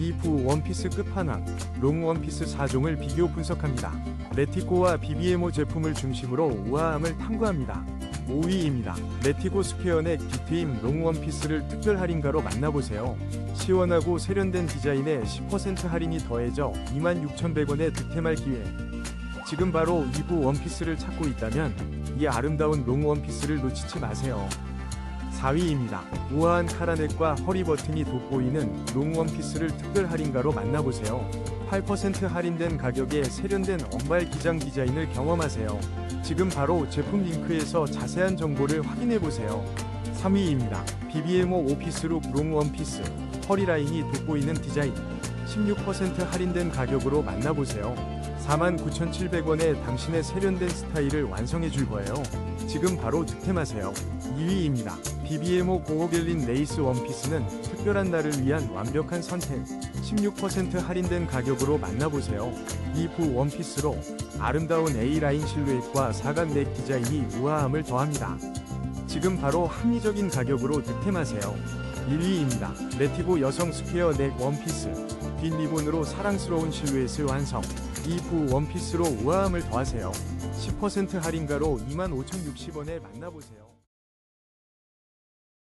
이프 원피스 끝판왕, 롱 원피스 4종을 비교 분석합니다. 레티코와 BBMO 제품을 중심으로 우아함을 탐구합니다. 5위입니다. 레티고 스퀘어넥 뒷트임 롱 원피스를 특별 할인가로 만나보세요. 시원하고 세련된 디자인에 10% 할인이 더해져 26,100원에 득템할 기회. 지금 바로 이부 원피스를 찾고 있다면 이 아름다운 롱 원피스를 놓치지 마세요. 4위입니다. 우아한 카라넥과 허리 버튼이 돋보이는 롱 원피스를 특별 할인가로 만나보세요. 8% 할인된 가격에 세련된 언발 기장 디자인을 경험하세요. 지금 바로 제품 링크에서 자세한 정보를 확인해 보세요. 3위입니다. BBMO 오피스룩 롱 원피스 허리 라인이 돋보이는 디자인 16% 할인된 가격으로 만나보세요. 49,700원에 당신의 세련된 스타일을 완성해 줄 거예요. 지금 바로 득템하세요. 2위입니다. BBMO 고어갤린 레이스 원피스는 특별한 날을 위한 완벽한 선택. 16% 할인된 가격으로 만나보세요. 이 부 원피스로 아름다운 A라인 실루엣과 사각 넥 디자인이 우아함을 더합니다. 지금 바로 합리적인 가격으로 득템하세요. 1위입니다. 레티고 여성 스퀘어 넥 원피스. 뒷 리본으로 사랑스러운 실루엣을 완성. 이부 원피스로 우아함을 더하세요. 10% 할인가로 25,060원에 만나보세요.